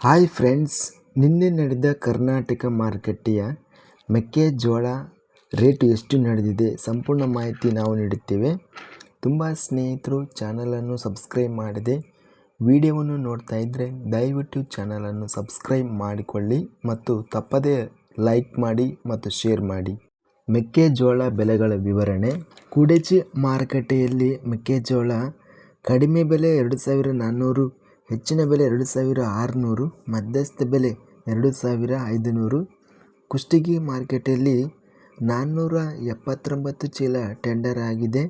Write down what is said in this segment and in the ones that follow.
Hi friends ನಿನ್ನೆ ನಡೆದ ಕರ್ನಾಟಕ ಮಾರುಕಟ್ಟೆಯ ಮೆಕ್ಕೆಜೋಳ ರೇಟ್ ಎಷ್ಟು ನಡೆದಿದೆ ಸಂಪೂರ್ಣ ಮಾಹಿತಿ ನಾವು ನೀಡುತ್ತೇವೆ. ತುಂಬ ಸ್ನೇಹಿತರು ಚಾನಲನ್ನು ಸಬ್ಸ್ಕ್ರೈಬ್ ಮಾಡಿದೆ ವಿಡಿಯೋವನ್ನು ನೋಡ್ತಾ ಇದ್ದರೆ ದಯವಿಟ್ಟು ಚಾನಲನ್ನು ಸಬ್ಸ್ಕ್ರೈಬ್ ಮಾಡಿಕೊಳ್ಳಿ ಮತ್ತು ತಪ್ಪದೇ ಲೈಕ್ ಮಾಡಿ ಮತ್ತು ಶೇರ್ ಮಾಡಿ. ಮೆಕ್ಕೆಜೋಳ ಬೆಲೆಗಳ ವಿವರಣೆ. ಕುಡಚಿ ಮಾರುಕಟ್ಟೆಯಲ್ಲಿ ಮೆಕ್ಕೆಜೋಳ ಕಡಿಮೆ ಬೆಲೆ ಎರಡು ಸಾವಿರ ನಾನ್ನೂರು ಹೆಚ್ಚಿನ ಬೆಲೆ ಎರಡು ಸಾವಿರ ಆರುನೂರು, ಮಧ್ಯಸ್ಥ ಬೆಲೆ ಎರಡು ಸಾವಿರ ಐದುನೂರು. ಕುಷ್ಟಗಿ ಮಾರ್ಕೆಟಲ್ಲಿ ನಾನ್ನೂರ ಎಪ್ಪತ್ತೊಂಬತ್ತು ಚೀಲ ಟೆಂಡರ್ ಆಗಿದೆ.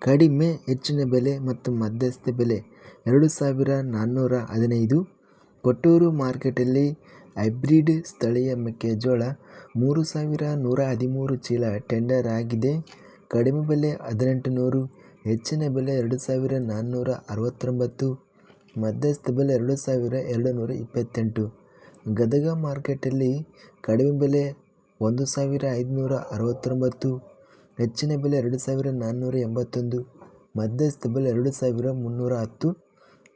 ಕಡಿಮೆ, ಹೆಚ್ಚಿನ ಬೆಲೆ ಮತ್ತು ಮಧ್ಯಸ್ಥ ಬೆಲೆ ಎರಡು ಸಾವಿರ ನಾನ್ನೂರ ಹದಿನೈದು. ಕೊಟ್ಟೂರು ಮಾರ್ಕೆಟಲ್ಲಿ ಹೈಬ್ರಿಡ್ ಸ್ಥಳೀಯ ಮೆಕ್ಕೆಜೋಳ ಮೂರು ಸಾವಿರ ನೂರ ಹದಿಮೂರು ಚೀಲ ಟೆಂಡರ್ ಆಗಿದೆ. ಕಡಿಮೆ ಬೆಲೆ ಹದಿನೆಂಟು ನೂರು ಹೆಚ್ಚಿನ ಬೆಲೆ ಎರಡು ಸಾವಿರ ನಾನ್ನೂರ ಅರವತ್ತೊಂಬತ್ತು. ಮಧ್ಯಸ್ಥ ಬೆಲೆ ಎರಡು ಸಾವಿರ ಎರಡು ನೂರ ಇಪ್ಪತ್ತೆಂಟು. ಗದಗ ಮಾರ್ಕೆಟಲ್ಲಿ ಕಡಿಮೆ ಬೆಲೆ ಒಂದು ಸಾವಿರ ಐದುನೂರ ಅರವತ್ತೊಂಬತ್ತು, ಹೆಚ್ಚಿನ ಬೆಲೆ ಎರಡು ಸಾವಿರ ನಾನ್ನೂರ ಎಂಬತ್ತೊಂದು, ಮಧ್ಯಸ್ಥ ಬೆಲೆ ಎರಡು ಸಾವಿರ ಮುನ್ನೂರ ಹತ್ತು.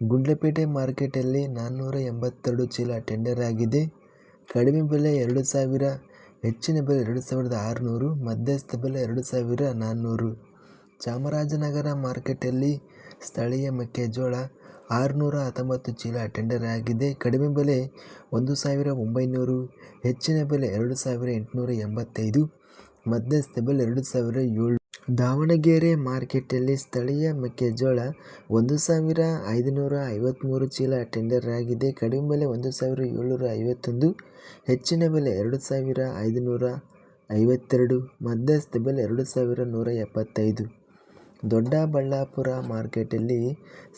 ಗುಂಡ್ಲಪೇಟೆ ಮಾರ್ಕೆಟಲ್ಲಿ ನಾನ್ನೂರ ಎಂಬತ್ತೆರಡು ಚೀಲ ಟೆಂಡರ್ ಆಗಿದೆ. ಕಡಿಮೆ ಬೆಲೆ ಎರಡು ಸಾವಿರ, ಹೆಚ್ಚಿನ ಬೆಲೆ ಎರಡು ಸಾವಿರದ ಆರುನೂರು, ಮಧ್ಯಸ್ಥ ಬೆಲೆ ಎರಡು ಸಾವಿರ ನಾನ್ನೂರು. ಚಾಮರಾಜನಗರ ಮಾರ್ಕೆಟಲ್ಲಿ ಸ್ಥಳೀಯ ಮೆಕ್ಕೆಜೋಳ ಆರುನೂರ ಹತ್ತೊಂಬತ್ತು ಚೀಲ ಟೆಂಡರ್ ಆಗಿದೆ. ಕಡಿಮೆ ಬೆಲೆ ಒಂದು ಸಾವಿರ ಒಂಬೈನೂರು, ಹೆಚ್ಚಿನ ಬೆಲೆ ಎರಡು ಸಾವಿರ ಎಂಟುನೂರ ಎಂಬತ್ತೈದು, ಮಧ್ಯಸ್ಥ ಬೆಲೆ ಎರಡು ಸಾವಿರ ಏಳು. ದಾವಣಗೆರೆ ಮಾರ್ಕೆಟಲ್ಲಿ ಸ್ಥಳೀಯ ಮೆಕ್ಕೆಜೋಳ ಒಂದು ಸಾವಿರ ಐದುನೂರ ಐವತ್ತ್ಮೂರು ಚೀಲ ಟೆಂಡರ್ ಆಗಿದೆ. ಕಡಿಮೆ ಬೆಲೆ ಒಂದು ಸಾವಿರ ಏಳ್ನೂರ ಐವತ್ತೊಂದು, ಹೆಚ್ಚಿನ ಬೆಲೆ ಎರಡು ಸಾವಿರ ಐದುನೂರ ಐವತ್ತೆರಡು, ಮಧ್ಯಸ್ಥ ಬೆಲೆ ಎರಡು ಸಾವಿರ ನೂರ ಎಪ್ಪತ್ತೈದು. ದೊಡ್ಡಬಳ್ಳಾಪುರ ಮಾರ್ಕೆಟಲ್ಲಿ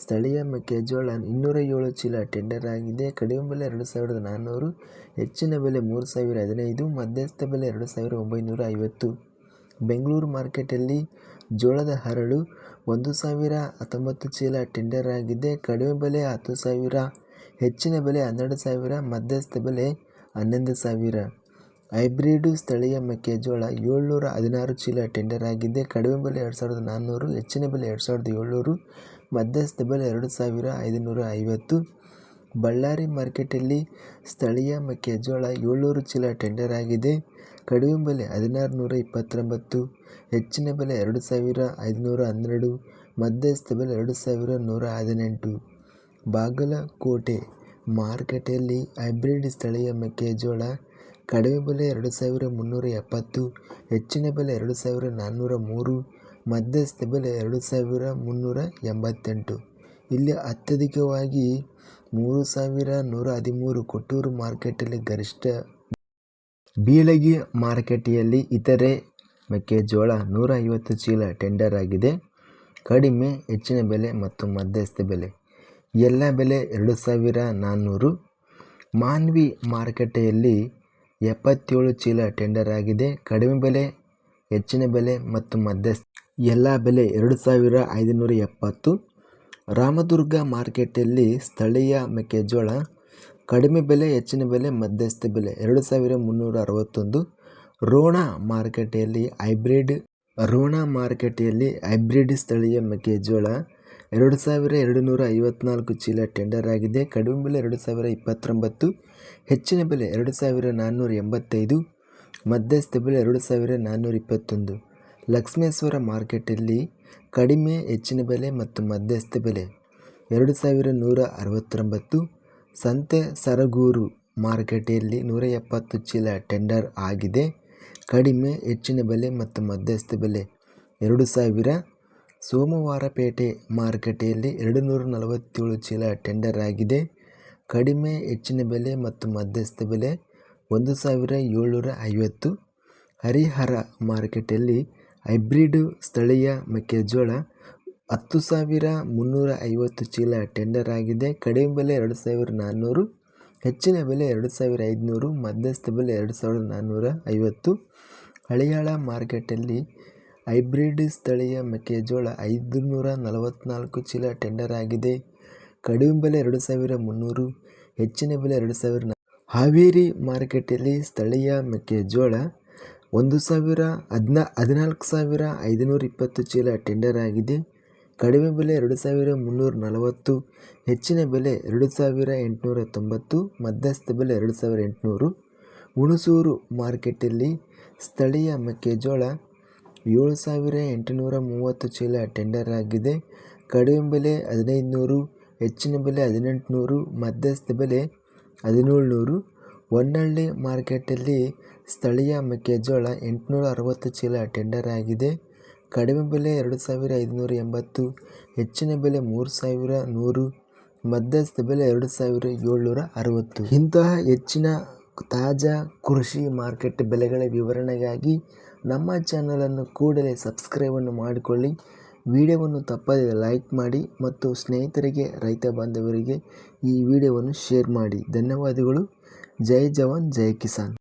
ಸ್ಥಳೀಯ ಮೆಕ್ಕೆಜೋಳ ಇನ್ನೂರ ಏಳು ಚೀಲ ಟೆಂಡರ್ ಆಗಿದೆ. ಕಡಿಮೆ ಬೆಲೆ ಎರಡು ಸಾವಿರದ ನಾನ್ನೂರು, ಹೆಚ್ಚಿನ ಬೆಲೆ ಮೂರು ಸಾವಿರ ಹದಿನೈದು, ಮಧ್ಯಸ್ಥ ಬೆಲೆ ಎರಡು ಸಾವಿರ ಒಂಬೈನೂರ ಐವತ್ತು. ಬೆಂಗಳೂರು ಮಾರ್ಕೆಟಲ್ಲಿ ಜೋಳದ ಹರಳು ಒಂದು ಸಾವಿರ ಹತ್ತೊಂಬತ್ತು ಚೀಲ ಟೆಂಡರ್ ಆಗಿದೆ. ಕಡಿಮೆ ಬೆಲೆ ಹತ್ತು ಸಾವಿರ, ಹೆಚ್ಚಿನ ಬೆಲೆ ಹನ್ನೆರಡು ಸಾವಿರ, ಮಧ್ಯಸ್ಥ ಬೆಲೆ ಹನ್ನೊಂದು ಸಾವಿರ. ಹೈಬ್ರಿಡ್ ಸ್ಥಳೀಯ ಮೆಕ್ಕೆಜೋಳ ಏಳ್ನೂರ ಹದಿನಾರು ಚೀಲ ಟೆಂಡರ್ ಆಗಿದೆ. ಕಡಿಮೆ ಬೆಲೆ ಎರಡು ಸಾವಿರದ ನಾನ್ನೂರು, ಹೆಚ್ಚಿನ ಬೆಲೆ ಎರಡು ಸಾವಿರದ ಏಳ್ನೂರು, ಮಧ್ಯಸ್ಥ ಬೆಲೆ ಎರಡು ಸಾವಿರ ಐದುನೂರ ಐವತ್ತು. ಬಳ್ಳಾರಿ ಮಾರ್ಕೆಟಲ್ಲಿ ಸ್ಥಳೀಯ ಮೆಕ್ಕೆಜೋಳ ಏಳ್ನೂರು ಚೀಲ ಟೆಂಡರ್ ಆಗಿದೆ. ಕಡಿಮೆ ಬೆಲೆ ಹದಿನಾರು ನೂರ ಇಪ್ಪತ್ತೊಂಬತ್ತು, ಹೆಚ್ಚಿನ ಬೆಲೆ ಎರಡು ಸಾವಿರ ಐದುನೂರ ಹನ್ನೆರಡು, ಮಧ್ಯಸ್ಥ ಬೆಲೆ ಎರಡು ಸಾವಿರ ನೂರ ಹದಿನೆಂಟು. ಬಾಗಲಕೋಟೆ ಮಾರ್ಕೆಟಲ್ಲಿ ಹೈಬ್ರಿಡ್ ಸ್ಥಳೀಯ ಮೆಕ್ಕೆಜೋಳ ಕಡಿಮೆ ಬೆಲೆ ಎರಡು ಸಾವಿರ ಮುನ್ನೂರ ಎಪ್ಪತ್ತು, ಹೆಚ್ಚಿನ ಬೆಲೆ ಎರಡು ಸಾವಿರ ನಾನ್ನೂರ ಮೂರು, ಮಧ್ಯಸ್ಥ ಬೆಲೆ ಎರಡು ಸಾವಿರ ಮುನ್ನೂರ ಎಂಬತ್ತೆಂಟು. ಇಲ್ಲಿ ಅತ್ಯಧಿಕವಾಗಿ ಮೂರು ಸಾವಿರ ನೂರ ಹದಿಮೂರು ಕೊಟ್ಟೂರು ಮಾರ್ಕೆಟಲ್ಲಿ ಗರಿಷ್ಠ ಬೀಳಗಿ ಮಾರ್ಕೆಟಿಯಲ್ಲಿ ಇತರೆ ಮೆಕ್ಕೆಜೋಳ ನೂರ ಐವತ್ತು ಚೀಲ ಟೆಂಡರ್ ಆಗಿದೆ. ಕಡಿಮೆ, ಹೆಚ್ಚಿನ ಬೆಲೆ ಮತ್ತು ಮಧ್ಯಸ್ಥ ಬೆಲೆ. ಎಲ್ಲ ಬೆಲೆ ಎರಡು ಸಾವಿರ ನಾನ್ನೂರು. ಮಾನ್ವಿ ಮಾರುಕಟ್ಟೆಯಲ್ಲಿ ಎಪ್ಪತ್ತೇಳು ಚೀಲ ಟೆಂಡರ್ ಆಗಿದೆ. ಕಡಿಮೆ ಬೆಲೆ, ಹೆಚ್ಚಿನ ಬೆಲೆ ಮತ್ತು ಮಧ್ಯಸ್ಥ. ಎಲ್ಲ ಬೆಲೆ ಎರಡು ಸಾವಿರ ಐದುನೂರ ಎಪ್ಪತ್ತು. ರಾಮದುರ್ಗ ಮಾರ್ಕೆಟಲ್ಲಿ ಸ್ಥಳೀಯ ಮೆಕ್ಕೆಜೋಳ, ಕಡಿಮೆ ಬೆಲೆ, ಹೆಚ್ಚಿನ ಬೆಲೆ, ಮಧ್ಯಸ್ಥ ಬೆಲೆ ಎರಡು ಸಾವಿರ ಮುನ್ನೂರ ಅರವತ್ತೊಂದು. ರೋಣ ಮಾರುಕಟ್ಟೆಯಲ್ಲಿ ಹೈಬ್ರಿಡ್, ರೋಣ ಮಾರುಕಟ್ಟೆಯಲ್ಲಿ ಹೈಬ್ರಿಡ್ ಸ್ಥಳೀಯ ಮೆಕ್ಕೆಜೋಳ ಎರಡು ಸಾವಿರ ಎರಡು ನೂರ ಐವತ್ನಾಲ್ಕು ಚೀಲ ಟೆಂಡರ್ ಆಗಿದೆ. ಕಡಿಮೆ ಬೆಲೆ ಎರಡು ಸಾವಿರ ಇಪ್ಪತ್ತೊಂಬತ್ತು, ಹೆಚ್ಚಿನ ಬೆಲೆ ಎರಡು ಸಾವಿರ ನಾನ್ನೂರ ಎಂಬತ್ತೈದು ಮಧ್ಯಸ್ಥ ಬೆಲೆ ಎರಡು ಸಾವಿರ ನಾನ್ನೂರ ಇಪ್ಪತ್ತೊಂದು ಲಕ್ಷ್ಮೇಶ್ವರ ಮಾರ್ಕೆಟಲ್ಲಿ ಕಡಿಮೆ, ಹೆಚ್ಚಿನ ಬೆಲೆ ಮತ್ತು ಮಧ್ಯಸ್ಥ ಬೆಲೆ ಎರಡು ಸಾವಿರ ನೂರ ಅರವತ್ತೊಂಬತ್ತು ಸಂತೆ ಸರಗೂರು ಮಾರುಕಟ್ಟೆಯಲ್ಲಿ ನೂರ ಎಪ್ಪತ್ತು ಚೀಲ ಟೆಂಡರ್ ಆಗಿದೆ. ಕಡಿಮೆ, ಹೆಚ್ಚಿನ ಬೆಲೆ ಮತ್ತು ಮಧ್ಯಸ್ಥ ಬೆಲೆ ಎರಡು ಸಾವಿರ ಸೋಮವಾರಪೇಟೆ ಮಾರುಕಟ್ಟೆಯಲ್ಲಿ ಎರಡು ನೂರ ನಲವತ್ತೇಳು ಚೀಲ ಟೆಂಡರ್ ಆಗಿದೆ. ಕಡಿಮೆ, ಹೆಚ್ಚಿನ ಬೆಲೆ ಮತ್ತು ಮಧ್ಯಸ್ಥ ಬೆಲೆ ಒಂದು ಸಾವಿರ ಏಳ್ನೂರ ಐವತ್ತು. ಹರಿಹರ ಮಾರುಕಟ್ಟೆಯಲ್ಲಿ ಹೈಬ್ರಿಡ್ ಸ್ಥಳೀಯ ಮೆಕ್ಕೆಜೋಳ ಹತ್ತು ಸಾವಿರ ಮುನ್ನೂರ ಐವತ್ತು ಚೀಲ ಟೆಂಡರ್ ಆಗಿದೆ. ಕಡಿಮೆ ಬೆಲೆ ಎರಡು ಸಾವಿರ ನಾನ್ನೂರು, ಹೆಚ್ಚಿನ ಬೆಲೆ ಎರಡು ಸಾವಿರ ಐದುನೂರು, ಮಧ್ಯಸ್ಥ ಬೆಲೆ ಎರಡು ಸಾವಿರದ ನಾನ್ನೂರ ಐವತ್ತು. ಹಳಿಯಾಳ ಮಾರ್ಕೆಟಲ್ಲಿ ಹೈಬ್ರಿಡ್ ಸ್ಥಳೀಯ ಮೆಕ್ಕೆಜೋಳ ಐದು ನೂರ ನಲವತ್ತ್ನಾಲ್ಕು ಚೀಲ ಟೆಂಡರ್ ಆಗಿದೆ. ಕಡಿಮೆ ಬೆಲೆ ಎರಡು ಸಾವಿರ ಮುನ್ನೂರು, ಹೆಚ್ಚಿನ ಬೆಲೆ ಎರಡು ಸಾವಿರ ಹಾವೇರಿ ಮಾರುಕಟ್ಟೆಯಲ್ಲಿ ಸ್ಥಳೀಯ ಮೆಕ್ಕೆಜೋಳ ಒಂದು ಸಾವಿರ ಹದಿನಾ ಹದಿನಾಲ್ಕು ಸಾವಿರ ಐದುನೂರ ಇಪ್ಪತ್ತು ಚೀಲ ಟೆಂಡರ್ ಆಗಿದೆ. ಕಡಿಮೆ ಬೆಲೆ ಎರಡು ಸಾವಿರ ಮುನ್ನೂರ ನಲವತ್ತು, ಹೆಚ್ಚಿನ ಬೆಲೆ ಎರಡು ಸಾವಿರ ಎಂಟುನೂರ ತೊಂಬತ್ತು, ಮಧ್ಯಸ್ಥ ಬೆಲೆ ಎರಡು ಸಾವಿರ ಎಂಟುನೂರು. ಹುಣಸೂರು ಮಾರ್ಕೆಟಲ್ಲಿ ಸ್ಥಳೀಯ ಮೆಕ್ಕೆಜೋಳ ಏಳು ಸಾವಿರ ಎಂಟುನೂರ ಮೂವತ್ತು ಚೀಲ ಟೆಂಡರ್ ಆಗಿದೆ. ಕಡಿಮೆ ಬೆಲೆ ಹದಿನೈದು ನೂರು ಹೆಚ್ಚಿನ ಬೆಲೆ ಹದಿನೆಂಟು ನೂರು ಮಧ್ಯಸ್ಥ ಬೆಲೆ ಹದಿನೇಳು ನೂರು ಹೊನ್ನಳ್ಳಿ ಮಾರ್ಕೆಟಲ್ಲಿ ಸ್ಥಳೀಯ ಮೆಕ್ಕೆಜೋಳ ಎಂಟುನೂರ ಅರವತ್ತು ಚೀಲ ಟೆಂಡರ್ ಆಗಿದೆ. ಕಡಿಮೆ ಬೆಲೆ ಎರಡು ಸಾವಿರ ಐದುನೂರ ಎಂಬತ್ತು ಹೆಚ್ಚಿನ ಬೆಲೆ ಮೂರು ಸಾವಿರ ನೂರು, ಮಧ್ಯಸ್ಥ ಬೆಲೆ ಎರಡು ಸಾವಿರ ಏಳ್ನೂರ ಅರವತ್ತು ಇಂತಹ ಹೆಚ್ಚಿನ ತಾಜಾ ಕೃಷಿ ಮಾರ್ಕೆಟ್ ಬೆಲೆಗಳ ವಿವರಣೆಗಾಗಿ ನಮ್ಮ ಚಾನಲನ್ನು ಕೂಡಲೇ ಸಬ್ಸ್ಕ್ರೈಬನ್ನು ಮಾಡಿಕೊಳ್ಳಿ. ವಿಡಿಯೋವನ್ನು ತಪ್ಪದೇ ಲೈಕ್ ಮಾಡಿ ಮತ್ತು ಸ್ನೇಹಿತರಿಗೆ, ರೈತ ಬಾಂಧವರಿಗೆ ಈ ವಿಡಿಯೋವನ್ನು ಶೇರ್ ಮಾಡಿ. ಧನ್ಯವಾದಗಳು. ಜೈ ಜವಾನ್, ಜೈ ಕಿಸಾನ್.